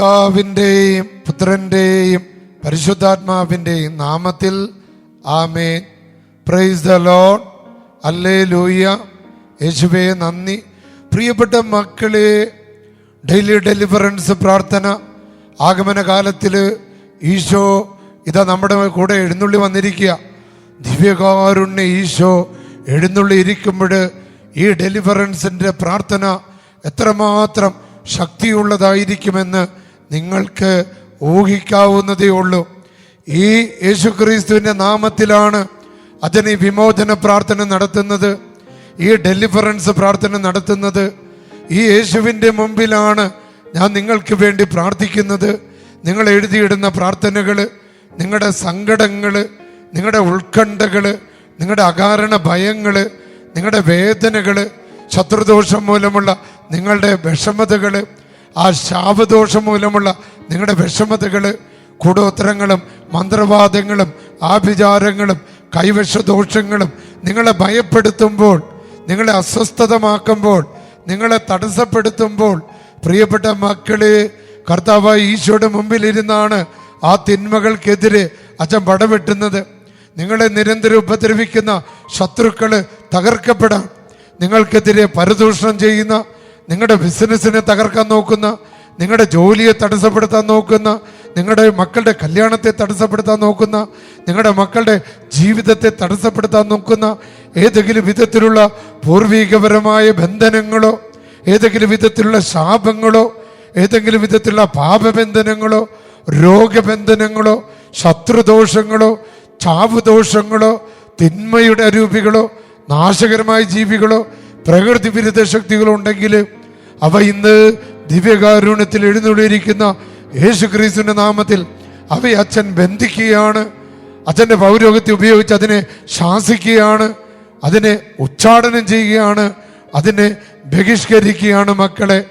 പിതാവിന്റെയും പുത്രന്റെയും പരിശുദ്ധാത്മാവിന്റെയും നാമത്തിൽ ആമേ പ്രൈസ് ദ ലോഡ് അല്ലേ ലൂയ യേശുവേ നന്ദി. പ്രിയപ്പെട്ട മക്കളെ ഡെയിലി ഡെലിവറൻസ് പ്രാർത്ഥന ആഗമന കാലത്തിൽ ഈശോ ഇതാ നമ്മുടെ കൂടെ എഴുന്നള്ളി വന്നിരിക്കുക. ദിവ്യകാരുണ്യ ഈശോ എഴുന്നള്ളി ഇരിക്കുമ്പോൾ ഈ ഡെലിവറൻസിന്റെ പ്രാർത്ഥന എത്രമാത്രം ശക്തിയുള്ളതായിരിക്കുമെന്ന് നിങ്ങൾക്ക് ഊഹിക്കാവുന്നതേ ഉള്ളൂ. ഈ യേശുക്രിസ്തുവിന്റെ നാമത്തിലാണ് അച്ഛൻ ഈ വിമോചന പ്രാർത്ഥന നടത്തുന്നത് ഈ ഡെലിഫറൻസ് പ്രാർത്ഥന നടത്തുന്നത്. ഈ യേശുവിന്റെ മുമ്പിലാണ് ഞാൻ നിങ്ങൾക്ക് വേണ്ടി പ്രാർത്ഥിക്കുന്നത്. നിങ്ങൾ എഴുതിയിടുന്ന പ്രാർത്ഥനകൾ നിങ്ങളുടെ സങ്കടങ്ങൾ നിങ്ങളുടെ ഉത്കണ്ഠകൾ നിങ്ങളുടെ അകാരണ ഭയങ്ങൾ നിങ്ങളുടെ വേദനകൾ ശത്രുദോഷം മൂലമുള്ള നിങ്ങളുടെ വിഷമതകൾ ആ ശാപദോഷം മൂലമുള്ള നിങ്ങളുടെ വിഷമതകൾ കൂടോത്തരങ്ങളും മന്ത്രവാദങ്ങളും ആഭിചാരങ്ങളും കൈവശദോഷങ്ങളും നിങ്ങളെ ഭയപ്പെടുത്തുമ്പോൾ നിങ്ങളെ അസ്വസ്ഥതമാക്കുമ്പോൾ നിങ്ങളെ തടസ്സപ്പെടുത്തുമ്പോൾ പ്രിയപ്പെട്ട മക്കളെ കർത്താവായി ഈശോയുടെ മുമ്പിലിരുന്നാണ് ആ തിന്മകൾക്കെതിരെ അച്ഛൻ പടവെട്ടുന്നത് നിങ്ങളെ നിരന്തരം ഉപദ്രവിക്കുന്ന ശത്രുക്കൾ തകർക്കപ്പെടാം. നിങ്ങൾക്കെതിരെ പരദൂഷണം ചെയ്യുന്ന നിങ്ങളുടെ ബിസിനസ്സിനെ തകർക്കാൻ നോക്കുന്ന നിങ്ങളുടെ ജോലിയെ തടസ്സപ്പെടുത്താൻ നോക്കുന്ന നിങ്ങളുടെ മക്കളുടെ കല്യാണത്തെ തടസ്സപ്പെടുത്താൻ നോക്കുന്ന നിങ്ങളുടെ മക്കളുടെ ജീവിതത്തെ തടസ്സപ്പെടുത്താൻ നോക്കുന്ന ഏതെങ്കിലും വിധത്തിലുള്ള പൂർവികപരമായ ബന്ധനങ്ങളോ ഏതെങ്കിലും വിധത്തിലുള്ള ശാപങ്ങളോ ഏതെങ്കിലും വിധത്തിലുള്ള പാപബന്ധനങ്ങളോ രോഗബന്ധനങ്ങളോ ശത്രുദോഷങ്ങളോ ചാവുദോഷങ്ങളോ തിന്മയുടെ അരൂപികളോ നാശകരമായ ജീവികളോ പ്രകൃതി വിരുദ്ധ ശക്തികളോ ഉണ്ടെങ്കിൽ അവ ഇന്ന് ദിവ്യകാരുണ്യത്തിൽ എഴുന്നള്ളിയിരിക്കുന്ന യേശു ക്രിസ്തുവിന്റെ നാമത്തിൽ അവയെ അച്ഛൻ ബന്ധിക്കുകയാണ്. അച്ഛന്റെ പൗരോഗത്തെ ഉപയോഗിച്ച് അതിനെ ശാസിക്കുകയാണ്. അതിനെ ഉച്ചാടനം ചെയ്യുകയാണ്. അതിനെ ബഹിഷ്കരിക്കുകയാണ് മക്കളെ.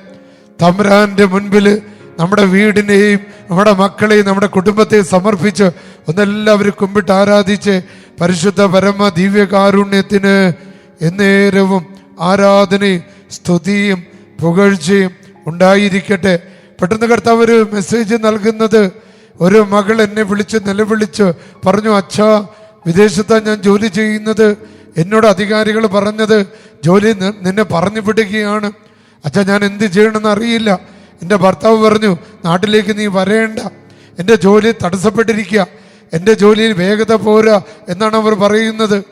തമ്രാന്റെ മുൻപിൽ നമ്മുടെ വീടിനെയും നമ്മുടെ മക്കളെയും നമ്മുടെ കുടുംബത്തെയും സമർപ്പിച്ച് ഒന്നെല്ലാവരും കുമ്പിട്ട് ആരാധിച്ച് പരിശുദ്ധ പരമ ദിവ്യകാരുണ്യത്തിന് എന്നേരവും ആരാധനയും സ്തുതിയും പുകഴ്ചയും ഉണ്ടായിരിക്കട്ടെ. പെട്ടെന്ന് കർത്താവ് ഒരു മെസ്സേജ് നൽകുന്നത്. ഒരു മകൾ എന്നെ വിളിച്ച് നിലവിളിച്ച് പറഞ്ഞു അച്ഛാ വിദേശത്താണ് ഞാൻ ജോലി ചെയ്യുന്നത്. എന്നോട് അധികാരികൾ പറഞ്ഞത് ജോലി നിന്നെ പറഞ്ഞു വിടുകയാണ്. അച്ഛാ ഞാൻ എന്ത് ചെയ്യണമെന്ന് അറിയില്ല. എന്റെ ഭർത്താവ് പറഞ്ഞു നാട്ടിലേക്ക് നീ വരേണ്ട. എന്റെ ജോലി തടസ്സപ്പെട്ടിരിക്കുക എന്റെ ജോലിയിൽ വേഗത പോരാ എന്നാണ് അവർ പറയുന്നത്.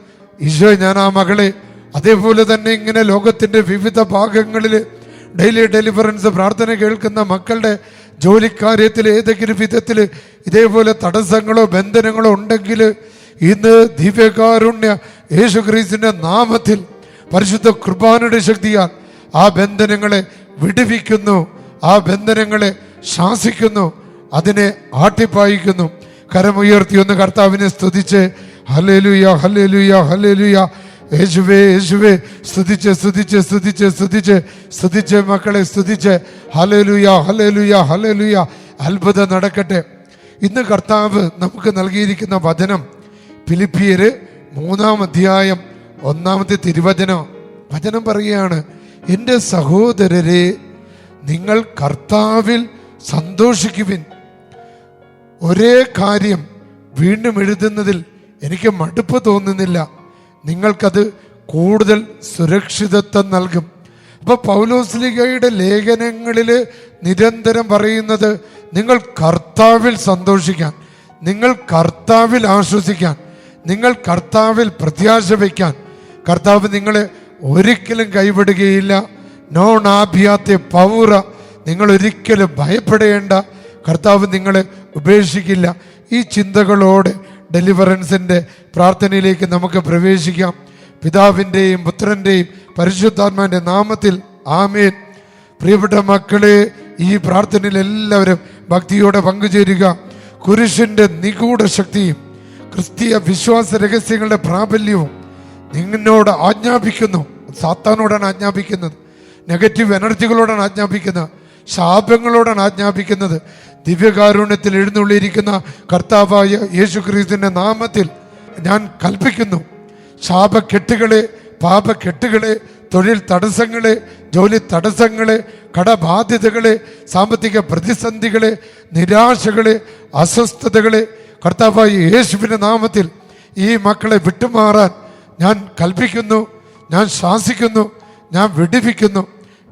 ഈശോ ഞാൻ ആ മകളെ അതേപോലെ തന്നെ ഇങ്ങനെ ലോകത്തിന്റെ വിവിധ ഭാഗങ്ങളിൽ ഡെയിലി ഡെലിവറൻസ് പ്രാർത്ഥന കേൾക്കുന്ന മക്കളുടെ ജോലിക്കാര്യത്തിൽ ഏതെങ്കിലും വിധത്തിൽ ഇതേപോലെ തടസ്സങ്ങളോ ബന്ധനങ്ങളോ ഉണ്ടെങ്കിൽ ഇന്ന് ദിവ്യകാരുണ്യ യേശു ക്രീസിന്റെ നാമത്തിൽ പരിശുദ്ധ കുർബാനയുടെ ശക്തിയാൽ ആ ബന്ധനങ്ങളെ വിടുവിക്കുന്നു. ആ ബന്ധനങ്ങളെ ശാസിക്കുന്നു. അതിനെ ആട്ടിപ്പായിക്കുന്നു. കരമുയർത്തി ഒന്ന് കർത്താവിനെ സ്തുതിച്ച്. ഹല്ലേലൂയ ഹല്ലേലൂയ ഹല്ലേലൂയ. യേശുവേ യേശുവേ സ്തുതിച്ച് സ്തുതിച്ച് സ്തുതിച്ച് സ്തുതിച്ച് സ്തുതിച്ച് മക്കളെ സ്തുതിച്ച്. ഹലലുയ ഹലലുയ ഹലലുയ അത്ഭുതം നടക്കട്ടെ. ഇന്ന് കർത്താവ് നമുക്ക് നൽകിയിരിക്കുന്ന വചനം ഫിലിപ്പിയര് മൂന്നാം അധ്യായം ഒന്നാമത്തെ തിരുവചനം. വചനം പറയുകയാണ് എന്റെ സഹോദരരെ നിങ്ങൾ കർത്താവിൽ സന്തോഷിക്കുവിൻ. ഒരേ കാര്യം വീണ്ടും എഴുതുന്നതിൽ എനിക്ക് മടുപ്പ് തോന്നുന്നില്ല. നിങ്ങൾക്കത് കൂടുതൽ സുരക്ഷിതത്വം നൽകും. ഇപ്പൊ പൗലോസ്ലിഗയുടെ ലേഖനങ്ങളിൽ നിരന്തരം പറയുന്നത് നിങ്ങൾ കർത്താവിൽ സന്തോഷിക്കാൻ നിങ്ങൾ കർത്താവിൽ ആശ്വസിക്കാൻ നിങ്ങൾ കർത്താവിൽ പ്രത്യാശ വയ്ക്കാൻ. കർത്താവ് നിങ്ങളെ ഒരിക്കലും കൈവിടുകയില്ല. നോൺ ആഭ്യാത്തെ പൗറ നിങ്ങൾ ഒരിക്കലും ഭയപ്പെടേണ്ട. കർത്താവ് നിങ്ങളെ ഉപേക്ഷിക്കില്ല. ഈ ചിന്തകളോടെ ഡെലിവറൻസിന്റെ പ്രാർത്ഥനയിലേക്ക് നമുക്ക് പ്രവേശിക്കാം. പിതാവിന്റെയും പുത്രന്റെയും പരിശുദ്ധാത്മാവിന്റെ നാമത്തിൽ ആമേൻ. പ്രിയപ്പെട്ട മക്കളെ ഈ പ്രാർത്ഥനയിൽ എല്ലാവരും ഭക്തിയോടെ പങ്കുചേരുക. കുരിശിന്റെ നിഗൂഢ ശക്തിയും ക്രിസ്തീയ വിശ്വാസ രഹസ്യങ്ങളുടെ പ്രാബല്യവും നിന്നോട് ആജ്ഞാപിക്കുന്നു. സാത്താനോടാണ് ആജ്ഞാപിക്കുന്നത്. നെഗറ്റീവ് എനർജികളോടാണ് ആജ്ഞാപിക്കുന്നത്. ശാപങ്ങളോടാണ് ആജ്ഞാപിക്കുന്നത്. ദിവ്യകാരുണ്യത്തിൽ എഴുന്നള്ളിയിരിക്കുന്ന കർത്താവായ യേശു ക്രിസ്തുവിന്റെ നാമത്തിൽ ഞാൻ കൽപ്പിക്കുന്നു. ശാപക്കെട്ടുകളെ പാപക്കെട്ടുകളെ തൊഴിൽ തടസ്സങ്ങളെ ജോലി തടസ്സങ്ങളെ കടബാധ്യതകളെ സാമ്പത്തിക പ്രതിസന്ധികളെ നിരാശകളെ അസ്വസ്ഥതകളെ കർത്താവായ യേശുവിന്റെ നാമത്തിൽ ഈ മക്കളെ വിട്ടുമാറാൻ ഞാൻ കൽപ്പിക്കുന്നു. ഞാൻ ശാസിക്കുന്നു. ഞാൻ വെടിപ്പിക്കുന്നു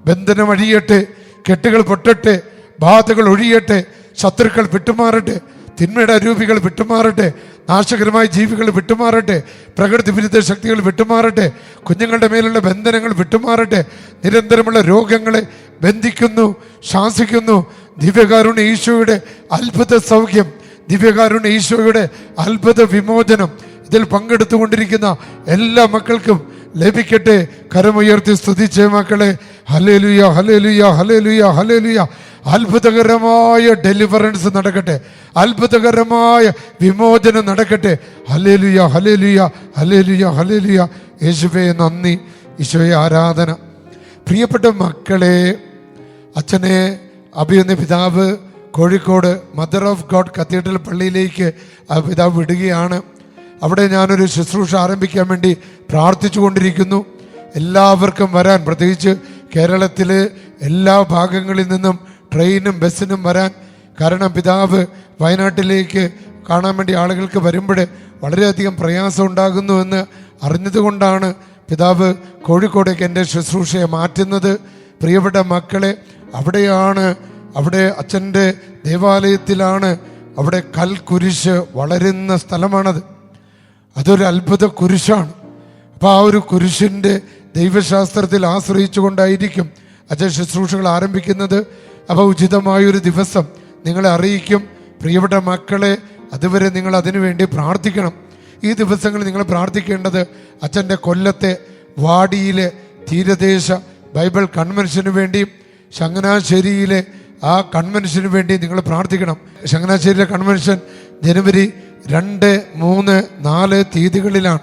ബന്ധനം അഴിയട്ടെ. കെട്ടുകൾ പൊട്ടട്ടെ. ബാധകൾ ഒഴിയട്ടെ ശത്രുക്കൾ വിട്ടുമാറട്ടെ തിന്മയുടെ അരൂപികൾ വിട്ടുമാറട്ടെ നാശകരമായ ജീവികൾ വിട്ടുമാറട്ടെ പ്രകൃതി വിരുദ്ധ ശക്തികൾ വിട്ടുമാറട്ടെ കുഞ്ഞുങ്ങളുടെ മേലുള്ള ബന്ധനങ്ങൾ വിട്ടുമാറട്ടെ നിരന്തരമുള്ള രോഗങ്ങളെ ബന്ധിക്കുന്നു ശാസിക്കുന്നു. ദിവ്യകാരുണ്യ ഈശോയുടെ അത്ഭുത സൗഖ്യം ദിവ്യകാരുണ്യ ഈശോയുടെ അത്ഭുത വിമോചനം ഇതിൽ പങ്കെടുത്തുകൊണ്ടിരിക്കുന്ന എല്ലാ മക്കൾക്കും ലഭിക്കട്ടെ. കരമുയർത്തി സ്തുതിച്ച മക്കളെ. ഹലേലുയ ഹലേലുയ ഹലേലുയ ഹലേലുയ അത്ഭുതകരമായ ഡെലിവറൻസ് നടക്കട്ടെ. അത്ഭുതകരമായ വിമോചനം നടക്കട്ടെ. ഹലേലുയ ഹലേലുയ ഹലേലുയ ഹലേലുയ യേശുവേ നന്ദി. ഈശോയെ ആരാധന. പ്രിയപ്പെട്ട മക്കളെ അച്ഛനെ അഭിയെന്ന പിതാവ് Kozhikode mother of God cathedral പള്ളിയിലേക്ക് ആ പിതാവ് വിടുകയാണ്. അവിടെ ഞാനൊരു ശുശ്രൂഷ ആരംഭിക്കാൻ വേണ്ടി പ്രാർത്ഥിച്ചു കൊണ്ടിരിക്കുന്നു എല്ലാവർക്കും വരാൻ പ്രത്യേകിച്ച് കേരളത്തിലെ എല്ലാ ഭാഗങ്ങളിൽ നിന്നും ട്രെയിനും ബസ്സിനും വരാൻ കാരണം പിതാവ് വയനാട്ടിലേക്ക് കാണാൻ വേണ്ടി ആളുകൾക്ക് വരുമ്പോൾ വളരെയധികം പ്രയാസം ഉണ്ടാകുന്നുവെന്ന് അറിഞ്ഞതുകൊണ്ടാണ് പിതാവ് കോഴിക്കോടേക്ക് എന്റെ ശുശ്രൂഷയെ മാറ്റുന്നത്. പ്രിയപ്പെട്ട മക്കളെ അവിടെയാണ് അവിടെ അച്ഛന്റെ ദേവാലയത്തിലാണ് അവിടെ കൽക്കുരിശ് വളരുന്ന സ്ഥലമാണത്. അതൊരു അത്ഭുത കുരിശാണ്. അപ്പോൾ ആ ഒരു കുരിശിന്റെ ദൈവശാസ്ത്രത്തിൽ ആശ്രയിച്ചു കൊണ്ടായിരിക്കും അച്ഛൻ ശുശ്രൂഷകൾ ആരംഭിക്കുന്നത്. അപ്പോൾ ഉചിതമായൊരു ദിവസം നിങ്ങളെ അറിയിക്കും. പ്രിയപ്പെട്ട മക്കളെ അതുവരെ നിങ്ങൾ അതിനുവേണ്ടി പ്രാർത്ഥിക്കണം. ഈ ദിവസങ്ങളിൽ നിങ്ങൾ പ്രാർത്ഥിക്കേണ്ടത് അച്ഛന്റെ കൊല്ലത്തെ വാടിയിലെ തീരദേശ ബൈബിൾ കൺവെൻഷന് വേണ്ടിയും ചങ്ങനാശ്ശേരിയിലെ ആ കൺവെൻഷന് വേണ്ടി നിങ്ങൾ പ്രാർത്ഥിക്കണം. ചങ്ങനാശ്ശേരിയിലെ കൺവെൻഷൻ ജനുവരി രണ്ട് മൂന്ന് നാല് തീയതികളിലാണ്.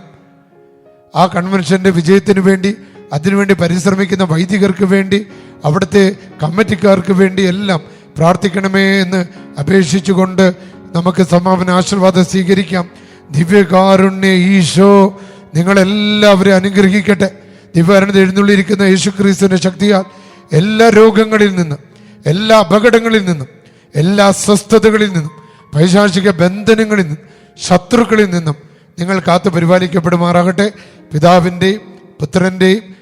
ആ കൺവെൻഷന്റെ വിജയത്തിന് വേണ്ടി അതിനുവേണ്ടി പരിശ്രമിക്കുന്ന വൈദികർക്ക് വേണ്ടി അവിടുത്തെ കമ്മിറ്റിക്കാർക്ക് വേണ്ടി എല്ലാം പ്രാർത്ഥിക്കണമേ എന്ന് അപേക്ഷിച്ചുകൊണ്ട് നമുക്ക് സമാപന ആശീർവാദം സ്വീകരിക്കാം. ദിവ്യകാരുണ്യ ഈശോ നിങ്ങളെല്ലാവരെയും അനുഗ്രഹിക്കട്ടെ. ദിവ്യാനന്ദ എഴുന്നള്ളിയിരിക്കുന്ന യേശു ക്രിസ്തുവിന്റെ ശക്തിയാൽ എല്ലാ രോഗങ്ങളിൽ നിന്നും എല്ലാ അപകടങ്ങളിൽ നിന്നും എല്ലാ അസ്വസ്ഥതകളിൽ നിന്നും പൈശാചിക ബന്ധനങ്ങളിൽ നിന്നും ശത്രുക്കളിൽ നിന്നും നിങ്ങൾ കാത്തു പരിപാലിക്കപ്പെടുമാറാകട്ടെ പിതാവിന്റെയും പുത്രന്റെയും